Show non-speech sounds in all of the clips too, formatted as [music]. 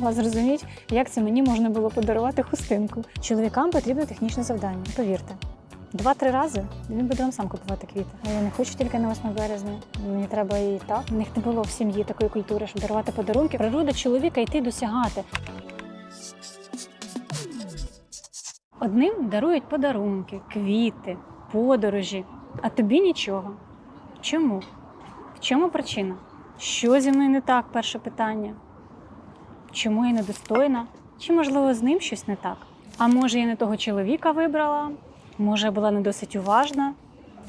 могла зрозуміти, як це мені можна було подарувати хустинку. Чоловікам потрібно технічне завдання, повірте. Два-три рази він буде вам сам купувати квіти. А я не хочу тільки на 8 березня. Мені треба і так. У них не було в сім'ї такої культури, щоб дарувати подарунки. Природа чоловіка йти досягати. Одним дарують подарунки, квіти, подорожі, а тобі нічого. Чому? В чому причина? Що зі мною не так? Перше питання. Чому я недостойна? Чи, можливо, з ним щось не так? А може, я не того чоловіка вибрала? Може, я була не досить уважна?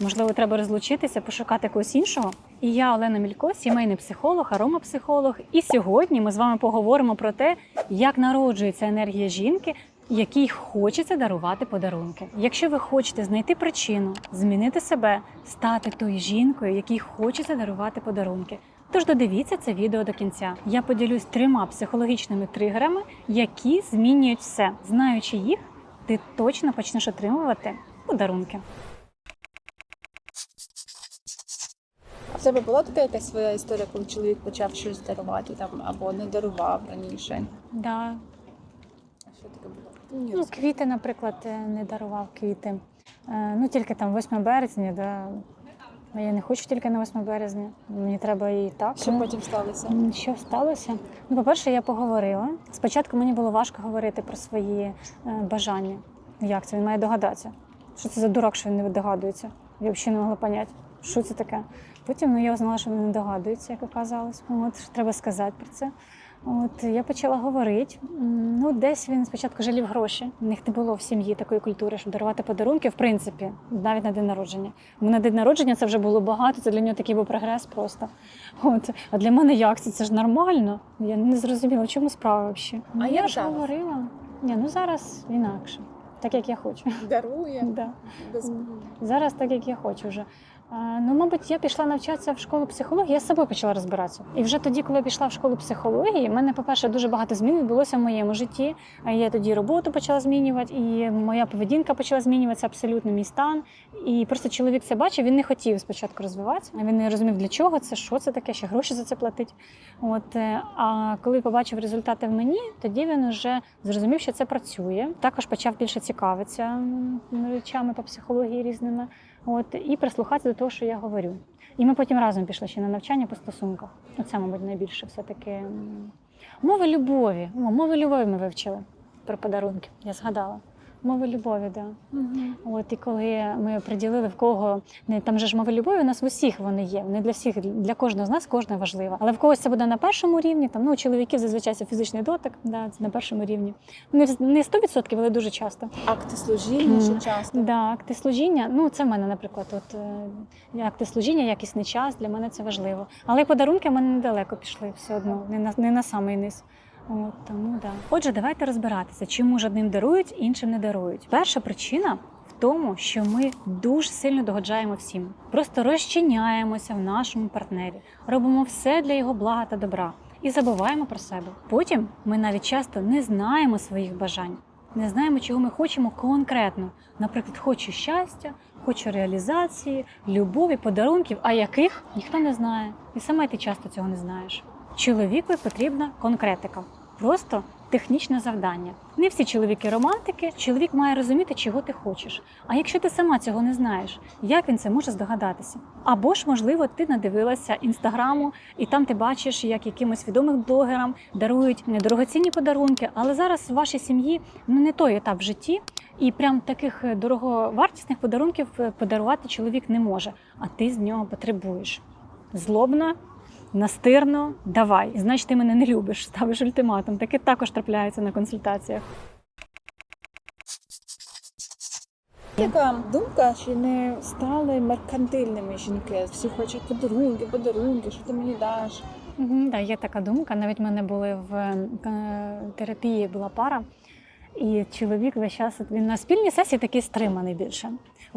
Можливо, треба розлучитися, пошукати когось іншого. І я, Олена Мілько, сімейний психолог, аромапсихолог. І сьогодні ми з вами поговоримо про те, як народжується енергія жінки, якій хочеться дарувати подарунки. Якщо ви хочете знайти причину, змінити себе, стати тою жінкою, якій хочеться дарувати подарунки. Тож додивіться це відео до кінця. Я поділюсь трьома психологічними тригерами, які змінюють все. Знаючи їх, ти точно почнеш отримувати подарунки. А в тебе була така якась своя історія, коли чоловік почав щось дарувати там або не дарував раніше? Да. А що таке було? Ні, Ну, квіти, наприклад, е, не дарував квіти. Е, Ну, тільки там 8 березня, да. Я не хочу тільки на 8 березня. Мені треба і так. Що потім сталося? Що сталося? Ну, по-перше, я поговорила. Спочатку мені було важко говорити про свої е, бажання. Як це? Він має догадатися. Що це за дурак, що він не догадується? Я взагалі не могла поняти, що це таке. Потім ну, я узнала, що він не догадується, як оказалось. От, що треба сказати про це. От я почала говорити. Ну, десь він спочатку жалів гроші. У них не було в сім'ї такої культури, щоб дарувати подарунки, в принципі, навіть на день народження. Бо на день народження це вже було багато, це для нього такий був прогрес просто. От. А для мене як це? Це ж нормально. Я не зрозуміла, в чому справа взагалі. А Ну, я ж говорила. Ні, ну зараз інакше, так як я хочу. Дарує [laughs] Да. без Зараз так, як я хочу вже. Ну, мабуть, я пішла навчатися в школу психології, я з собою почала розбиратися. І вже тоді, коли я пішла в школу психології, в мене, по-перше, дуже багато змін відбулося в моєму житті. Я тоді роботу почала змінювати, і моя поведінка почала змінюватися абсолютно мій стан. І просто чоловік це бачив, він не хотів спочатку розвиватися, він не розумів, для чого це, що це таке, ще гроші за це платить. От, е, а коли побачив результати в мені, тоді він вже зрозумів, що це працює. Також почав більше цікавитися речами по психології різними. От і прислухатися до того, що я говорю. І ми потім разом пішли ще на навчання по стосунках. Оце, мабуть, найбільше все-таки мови любові. О, мови любові ми вивчили про подарунки. Я згадала. Мови любові, так. Да. От і коли ми приділили в кого не там же ж мови любові, у нас в усіх вони є. Вони для всіх, для кожного з нас кожна важлива. Але в когось це буде на першому рівні. Там ну у чоловіків зазвичай це фізичний дотик, да, це на першому рівні. Не не 100%, але дуже часто. акти служіння Мгм. ще часто. Да, акти служіння. Ну це в мене, наприклад, от е, акти служіння, якісний час для мене це важливо. Але подарунки в мене недалеко пішли все одно, не на не на самий низ. От тому да. Отже, давайте розбиратися, ж одним дарують, іншим не дарують. Перша причина. Тому, що ми дуже сильно догоджаємо всім, просто розчиняємося в нашому партнері, робимо все для його блага та добра і забуваємо про себе. Потім ми навіть часто не знаємо своїх бажань, не знаємо, чого ми хочемо конкретно. Наприклад, хочу щастя, хочу реалізації, любові, подарунків, а яких ніхто не знає. І саме ти часто цього не знаєш. Чоловіку потрібна конкретика, просто технічне завдання. Не всі чоловіки романтики. Чоловік має розуміти, чого ти хочеш. А якщо ти сама цього не знаєш, як він це може здогадатися? Або ж, можливо, ти надивилася інстаграму, і там ти бачиш, як якимось відомим блогерам дарують дорогоцінні подарунки. Але зараз в вашій сім'ї ну, не той етап в житті, і прям таких дороговартісних подарунків е, подарувати чоловік не може, а ти з нього потребуєш. Злобно, настирно, давай. Значить, ти мене не любиш, ставиш ультиматум. Таке також трапляється на консультаціях. Така думка, що не стали меркантильними жінки. Всі хочуть подарунки, подарунки, що ти мені даш. Да, є така думка. Навіть в мене були в е, терапії була пара, І чоловік весь час він на спільній сесії такий стриманий більше.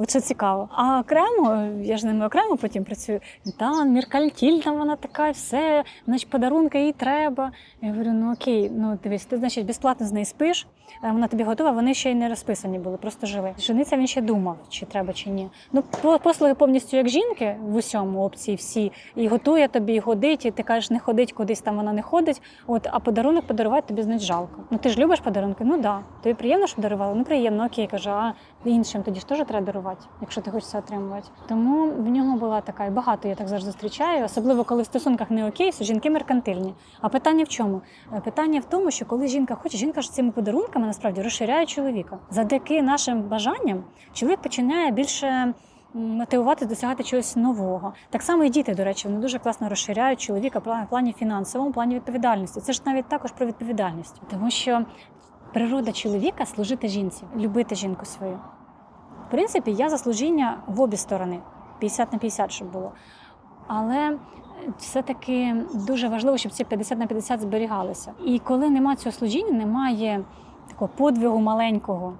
Що цікаво. А окремо, я ж ними окремо потім працюю. Та Міркальтіль, там вона така, все, значить, подарунки їй треба. Я говорю, ну окей, ну дивись, ти значить безплатно з нею спиш. Е, Вона тобі готова, вони ще й не розписані були, просто жили. Жениться він ще думав, чи треба, чи ні. Ну, послуги повністю як жінки в усьому опції всі. І готує тобі, і ходить, і ти кажеш, не ходить кудись там вона не ходить. От, а подарунок подарувати тобі значить жалко. Ну ти ж любиш подарунки? Ну да. Тобі приємно, що дарували? Ну приємно, окей, кажу, а іншим тоді ж теж треба дарувати, якщо ти хочеш це отримувати. Тому в нього була така, і багато я так завжди зустрічаю, особливо коли в стосунках не окей, жінки меркантильні. А питання в чому? Е, Питання в тому, що коли жінка хоче, жінка ж цими подарунками насправді розширяє чоловіка. Завдяки нашим бажанням чоловік починає більше мотивувати досягати чогось нового. Так само і діти, до речі, вони дуже класно розширяють чоловіка в плані фінансовому, в плані відповідальності. Це ж навіть також про відповідальність, тому що природа чоловіка служити жінці, любити жінку свою. В принципі, я за служіння в обі сторони 50 на 50, щоб було. Але все-таки дуже важливо, щоб ці 50 на 50 зберігалися. І коли немає цього служіння, немає такого подвигу маленького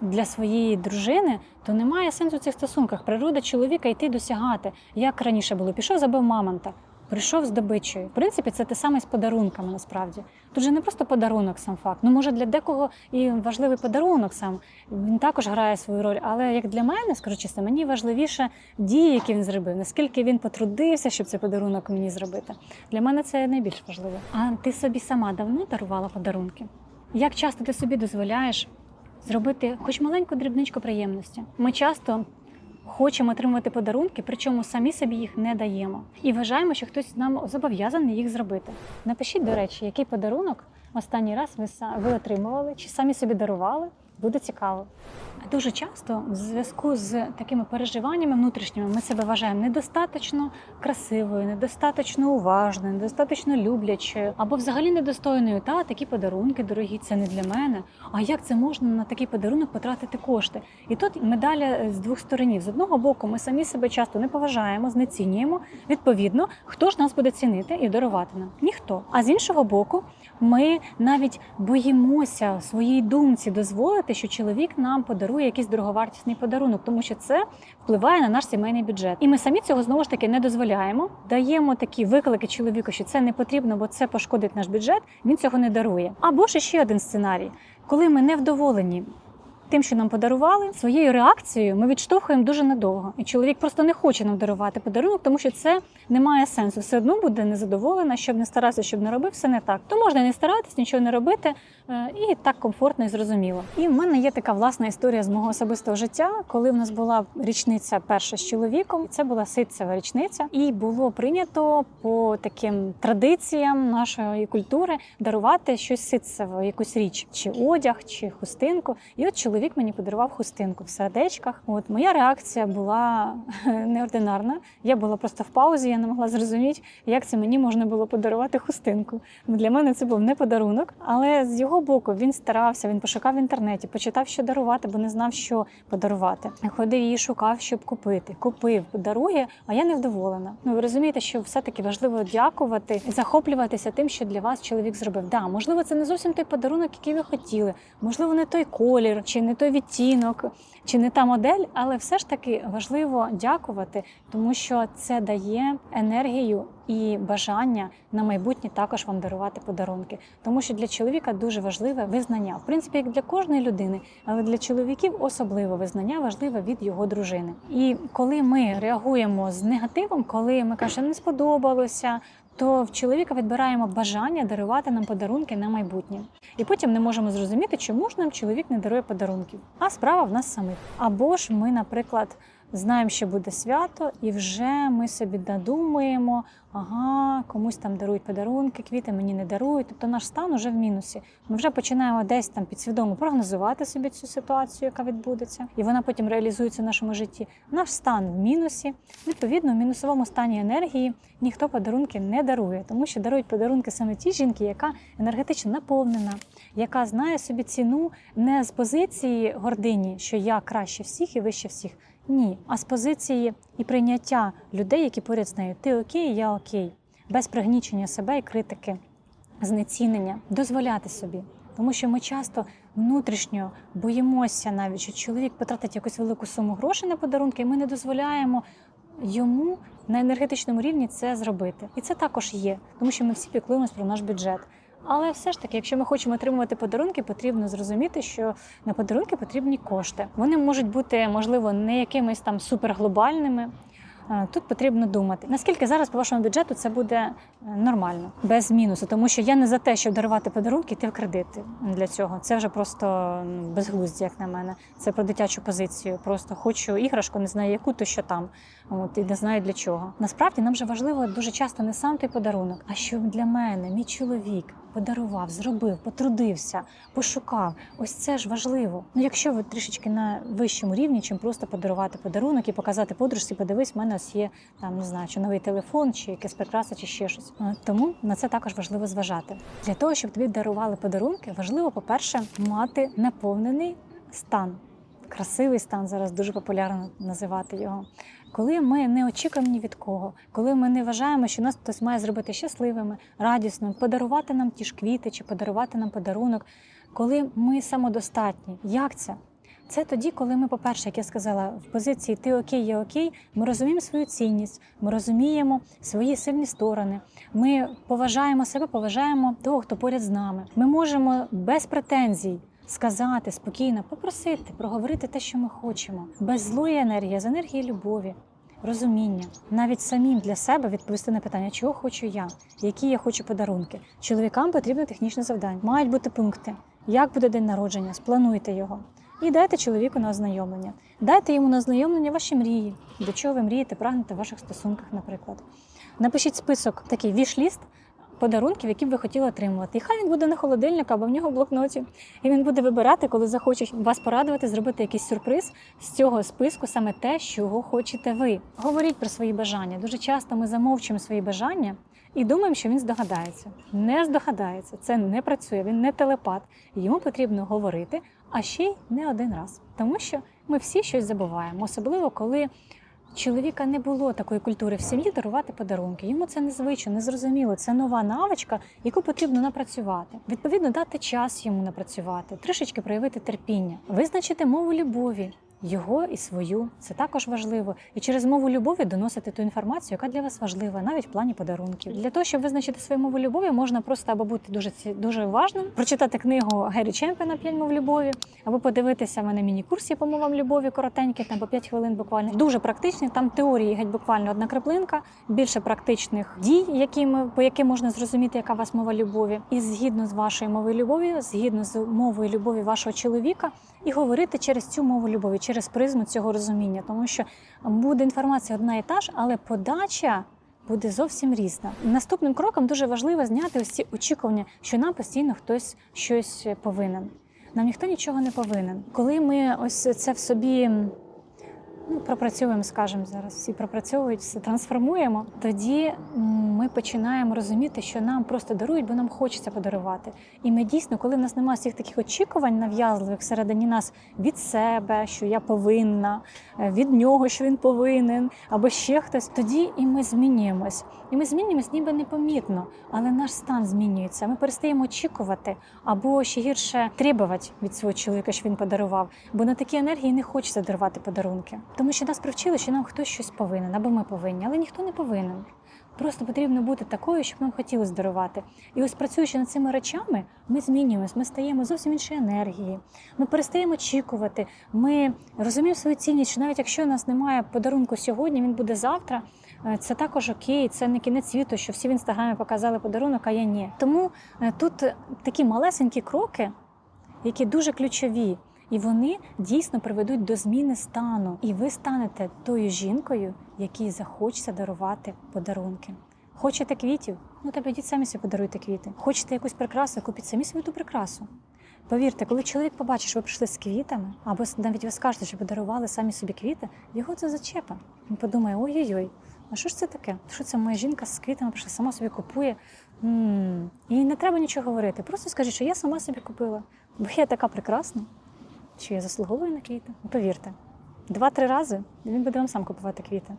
для своєї дружини, то немає сенсу в цих стосунках. Природа чоловіка йти досягати. Як раніше було, пішов, забив мамонта. Прийшов з добичею. В принципі, це те саме з подарунками насправді. Тут же не просто подарунок сам факт. Ну, може, для декого і важливий подарунок сам. Він також грає свою роль. Але як для мене, скажу чесно, мені важливіше дії, які він зробив, наскільки він потрудився, щоб цей подарунок мені зробити. Для мене це найбільш важливо. А ти собі сама давно дарувала подарунки? Як часто ти собі дозволяєш зробити хоч маленьку дрібничку приємності? Ми часто хочемо отримувати подарунки, причому самі собі їх не даємо. І вважаємо, що хтось нам зобов'язаний їх зробити. Напишіть, до речі, який подарунок останній раз ви, ви отримували, чи самі собі дарували. Буде цікаво. Дуже часто в зв'язку з такими переживаннями внутрішніми ми себе вважаємо недостатньо красивою, недостатньо уважною, недостатньо люблячою або взагалі недостойною. Та такі подарунки дорогі, це не для мене. А як це можна на такий подарунок потратити кошти? І тут медаля з двох сторонів. З одного боку, ми самі себе часто не поважаємо, знецінюємо. Відповідно, хто ж нас буде цінити і дарувати нам? Ніхто. А з іншого боку, ми навіть боїмося своїй думці дозволити, що чоловік нам подарує якийсь дороговартісний подарунок, тому що це впливає на наш сімейний бюджет. І ми самі цього знову ж таки не дозволяємо. Даємо такі виклики чоловіку, що це не потрібно, бо це пошкодить наш бюджет. Він цього не дарує. Або ж ще один сценарій, коли ми не вдоволені. Тим, що нам подарували, своєю реакцією ми відштовхуємо дуже надовго. І чоловік просто не хоче нам дарувати подарунок, тому що це не має сенсу. Все одно буде незадоволена, щоб не старався, щоб не робив, все не так. То можна не старатись, нічого не робити, е, і так комфортно і зрозуміло. І в мене є така власна історія з мого особистого життя, коли в нас була річниця перша з чоловіком. Це була ситцева річниця, і було прийнято по таким традиціям нашої культури дарувати щось ситцеве, якусь річ, чи одяг, чи хустинку. І от чоловік мені подарував хустинку в сердечках. От моя реакція була [laughs] неординарна. Я була просто в паузі, я не могла зрозуміти, як це мені можна було подарувати хустинку. Для мене це був не подарунок, але з його боку він старався, він пошукав в інтернеті, почитав, що дарувати, бо не знав, що подарувати. Ходив її, шукав, щоб купити. Купив, дарує, а я невдоволена. Ну ви розумієте, що все-таки важливо дякувати і захоплюватися тим, що для вас чоловік зробив. Да, можливо, це не зовсім той подарунок, який ви хотіли, можливо, не той колір, чи не той відтінок, чи не та модель, але все ж таки важливо дякувати, тому що це дає енергію і бажання на майбутнє також вам дарувати подарунки. Тому що для чоловіка дуже важливе визнання. В принципі, як для кожної людини, але для чоловіків особливо визнання важливе від його дружини. І коли ми реагуємо з негативом, коли ми кажемо, не сподобалося. То в чоловіка відбираємо бажання дарувати нам подарунки на майбутнє, і потім не можемо зрозуміти, чому ж нам чоловік не дарує подарунків. А справа в нас самих. Або ж ми, наприклад, знаємо, що буде свято, і вже ми собі надумуємо, ага, комусь там дарують подарунки, квіти мені не дарують. Тобто наш стан уже в мінусі. Ми вже починаємо десь там підсвідомо прогнозувати собі цю ситуацію, яка відбудеться, і вона потім реалізується в нашому житті. Наш стан в мінусі. Відповідно, в мінусовому стані енергії ніхто подарунки не дарує, тому що дарують подарунки саме ті жінки, яка енергетично наповнена, яка знає собі ціну не з позиції гордині, що я краще всіх і вище всіх. Ні, а з позиції і прийняття людей, які поряд з нею. Ти окей, я окей, без пригнічення себе і критики, знецінення, дозволяти собі. Тому що ми часто внутрішньо боїмося навіть, що чоловік потратить якусь велику суму грошей на подарунки, і ми не дозволяємо йому на енергетичному рівні це зробити. І це також є, тому що ми всі піклуємось про наш бюджет. Але все ж таки, якщо ми хочемо отримувати подарунки, потрібно зрозуміти, що на подарунки потрібні кошти. Вони можуть бути, можливо, не якимись там суперглобальними. Е, Тут потрібно думати, наскільки зараз по вашому бюджету це буде е, нормально, без мінусу, тому що я не за те, щоб дарувати подарунки, йти в кредити для цього. Це вже просто ну, безглуздя, як на мене. Це про дитячу позицію. Просто хочу іграшку, не знаю яку, то що там. От і не знаю для чого. Насправді нам же важливо дуже часто не сам той подарунок, а щоб для мене мій чоловік подарував, зробив, потрудився, пошукав. Ось це ж важливо. Ну, якщо ви трішечки на вищому рівні, чим просто подарувати подарунок і показати подружці, подивись, в мене ось є там не знаю, чи новий телефон, чи якась прикраса, чи ще щось. Е, Тому на це також важливо зважати. Для того, щоб тобі дарували подарунки, важливо, по-перше, мати наповнений стан. Красивий стан зараз дуже популярно називати його. Коли ми не очікуємо ні від кого, коли ми не вважаємо, що нас хтось має зробити щасливими, радісними, подарувати нам ті ж квіти чи подарувати нам подарунок, коли ми самодостатні. Як це? Це тоді, коли ми, по-перше, як я сказала, в позиції ти окей, я окей, ми розуміємо свою цінність, ми розуміємо свої сильні сторони. Ми поважаємо себе, поважаємо того, хто поряд з нами. Ми можемо без претензій сказати спокійно, попросити, проговорити те, що ми хочемо, без злої енергії, з енергії любові. Розуміння, навіть самим для себе відповісти на питання, чого хочу я, які я хочу подарунки. Чоловікам потрібно технічне завдання. Мають бути пункти. Як буде день народження? Сплануйте його. І дайте чоловіку на ознайомлення. Дайте йому на ознайомлення ваші мрії, до чого ви мрієте, прагнете в ваших стосунках, наприклад. Напишіть список, такий віш-ліст подарунків, які б ви хотіли отримувати. І хай він буде на холодильник або в нього в блокноті. І він буде вибирати, коли захоче вас порадувати, зробити якийсь сюрприз з цього списку, саме те, чого хочете ви. Говоріть про свої бажання. Дуже часто ми замовчуємо свої бажання. І думаємо, що він здогадається. Не здогадається, це не працює, він не телепат. Йому потрібно говорити, а ще й не один раз. Тому що ми всі щось забуваємо, особливо коли чоловіка не було такої культури в сім'ї дарувати подарунки. Йому це незвично, незрозуміло. Це нова навичка, яку потрібно напрацювати. Відповідно, дати час йому напрацювати, трішечки проявити терпіння, визначити мову любові. Його і свою це також важливо, і через мову любові доносити ту інформацію, яка для вас важлива, навіть в плані подарунків. Для того, щоб визначити свою мову любові, можна просто або бути дуже дуже уважним, прочитати книгу Гері Чемпіона «П'ять мов любові, або подивитися в мене міні-курс по мовам любові коротенький, там по 5 хвилин буквально. Дуже практичний. Там теорії геть буквально одна краплинка, більше практичних дій, які ми по яким можна зрозуміти, яка у вас мова любові, і згідно з вашою мовою любові, згідно з мовою любові вашого чоловіка, і говорити через цю мову любові, через призму цього розуміння, тому що буде інформація одна і та ж, але подача. Буде зовсім різна. Наступним кроком дуже важливо зняти ось ці очікування, що нам постійно хтось щось повинен. Нам ніхто нічого не повинен. Коли ми ось це в собі ну, пропрацьовуємо, скажімо, зараз всі пропрацьовують, все трансформуємо, тоді ми починаємо розуміти, що нам просто дарують, бо нам хочеться подарувати. І ми дійсно, коли в нас немає всіх таких очікувань нав'язливих всередині нас від себе, що я повинна, е, від нього, що він повинен, або ще хтось, тоді і ми змінюємось. І ми змінюємось ніби непомітно, але наш стан змінюється. Ми перестаємо очікувати або ще гірше требувати від свого чоловіка, що він подарував. Бо на такі енергії не хочеться дарувати подарунки. Тому що нас привчили, що нам хтось щось повинен, або ми повинні, але ніхто не повинен. Просто потрібно бути такою, щоб нам хотілося дарувати. І ось працюючи над цими речами, ми змінюємось, ми стаємо зовсім іншої енергії. Ми перестаємо очікувати. Ми розуміємо свою цінність, що навіть якщо у нас немає подарунку сьогодні, він буде завтра. е, Це також окей, це не кінець світу, що всі в інстаграмі показали подарунок, а я ні. Тому е, тут такі малесенькі кроки, які дуже ключові, і вони дійсно приведуть до зміни стану. І ви станете тою жінкою, якій захочеться дарувати подарунки. Хочете квітів? Ну та підіть самі собі подаруйте квіти. Хочете якусь прикрасу, купіть самі собі ту прикрасу. Повірте, коли чоловік побачить, що ви прийшли з квітами, або навіть ви скажете, що подарували самі собі квіти, його це зачепа. Він подумає: ой-ой-ой, а що ж це таке? Що це моя жінка з квітами прийшла, сама собі купує. м І не треба нічого говорити. Просто скажіть, що я сама собі купила, бо я така прекрасна, що я заслуговую на квіти. Повірте, два-три рази він буде вам сам купувати квіти.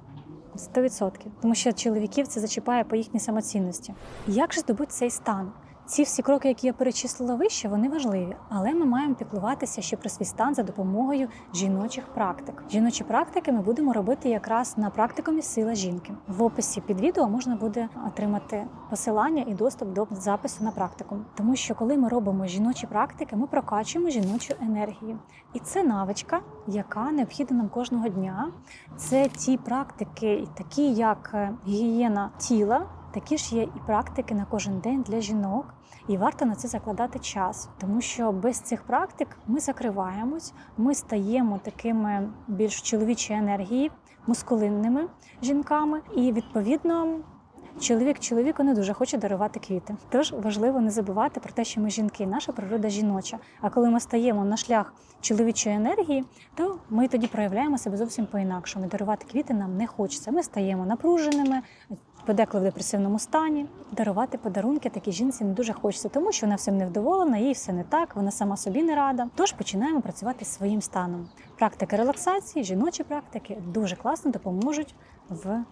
Сто відсотків. Тому що чоловіків це зачіпає по їхній самоцінності. Як же здобути цей стан? Ці всі кроки, які я перечислила вище, вони важливі, але ми маємо піклуватися ще про свій стан за допомогою жіночих практик. Жіночі практики ми будемо робити якраз на практикумі сила жінки. В описі під відео можна буде отримати посилання і доступ до запису на практикум. Тому що коли ми робимо жіночі практики, ми прокачуємо жіночу енергію. І це навичка, яка необхідна нам кожного дня. Це ті практики, такі як е, гігієна тіла, такі ж є і практики на кожен день для жінок. І варто на це закладати час, тому що без цих практик ми закриваємось, ми стаємо такими більш чоловічої енергії, мускулинними жінками, і відповідно. Чоловік чоловіку не дуже хоче дарувати квіти. Тож важливо не забувати про те, що ми жінки, наша природа жіноча. А коли ми стаємо на шлях чоловічої енергії, то ми тоді проявляємо себе зовсім по-інакшому. Дарувати квіти нам не хочеться. Ми стаємо напруженими, подеколи в депресивному стані. Дарувати подарунки такій жінці не дуже хочеться, тому що вона всім невдоволена, їй все не так, вона сама собі не рада. Тож починаємо працювати зі своїм станом. Практики релаксації, жіночі практики дуже класно допоможуть в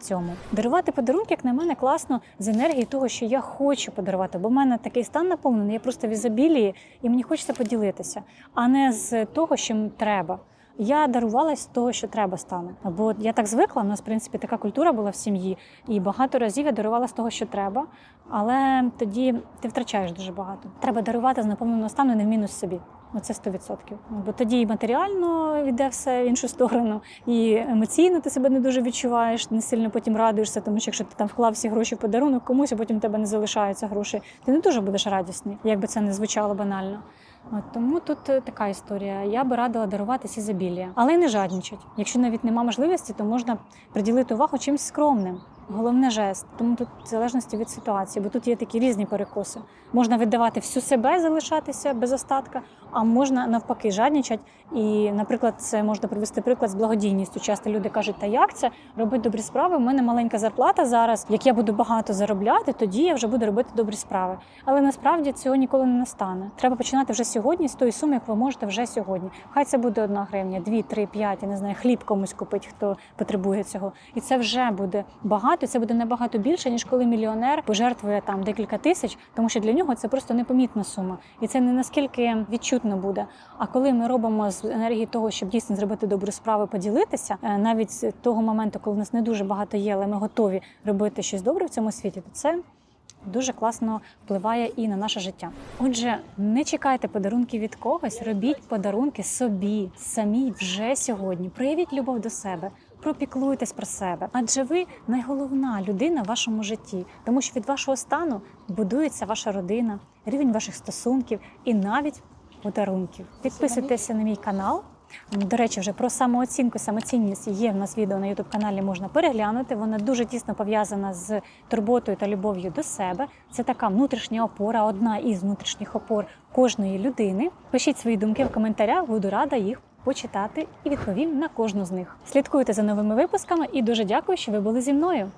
цьому. Дарувати подарунки, як на мене, класно з енергії того, що я хочу подарувати, бо в мене такий стан наповнений, я просто в ізобілії, і мені хочеться поділитися, а не з того, що треба. Я дарувала з того, що треба стану. Бо я так звикла, у нас, в принципі, така культура була в сім'ї, і багато разів я дарувала з того, що треба, але тоді ти втрачаєш дуже багато. Треба дарувати з наповненого стану не в мінус собі. Оце 100%. Бо тоді і матеріально йде все в іншу сторону, і емоційно ти себе не дуже відчуваєш, не сильно потім радуєшся, тому що якщо ти там вклав всі гроші в подарунок комусь, а потім в тебе не залишаються гроші, ти не дуже будеш радісний, як би це не звучало банально. От тому тут е, така історія. Я би радила даруватися ізобілля, але не жадничать. Якщо навіть нема можливості, то можна приділити увагу чимось скромним. Головне жест. Тому тут в залежності від ситуації, бо тут є такі різні перекоси. Можна віддавати всю себе, залишатися без остатка, а можна навпаки жадничать. І, наприклад, це можна привести приклад з благодійністю. Часто люди кажуть, та як це робити добрі справи? У мене маленька зарплата зараз. Як я буду багато заробляти, тоді я вже буду робити добрі справи. Але насправді цього ніколи не настане. Треба починати вже сьогодні з тої суми, як ви можете вже сьогодні. Хай це буде одна гривня, дві, три, п'ять, я не знаю, хліб комусь купить, хто потребує цього. І це вже буде багато. Це буде набагато більше, ніж коли мільйонер пожертвує там декілька тисяч, тому що для нього це просто непомітна сума, і це не наскільки відчутно буде. А коли ми робимо з енергії того, щоб дійсно зробити добру справу, поділитися, е, навіть з того моменту, коли в нас не дуже багато є, але ми готові робити щось добре в цьому світі, то це дуже класно впливає і на наше життя. Отже, не чекайте подарунки від когось, робіть подарунки собі, самі вже сьогодні. Проявіть любов до себе. Пропіклуйтесь про себе, адже ви найголовна людина в вашому житті, тому що від вашого стану будується ваша родина, рівень ваших стосунків і навіть подарунків. Підписуйтеся на мій канал. До речі, вже про самооцінку, самоцінність є в нас відео на youtube каналі можна переглянути. Вона дуже тісно пов'язана з турботою та любов'ю до себе. Це така внутрішня опора, одна із внутрішніх опор кожної людини. Пишіть свої думки в коментарях, буду рада їх почитати і відповім на кожну з них. Слідкуйте за новими випусками і дуже дякую, що ви були зі мною.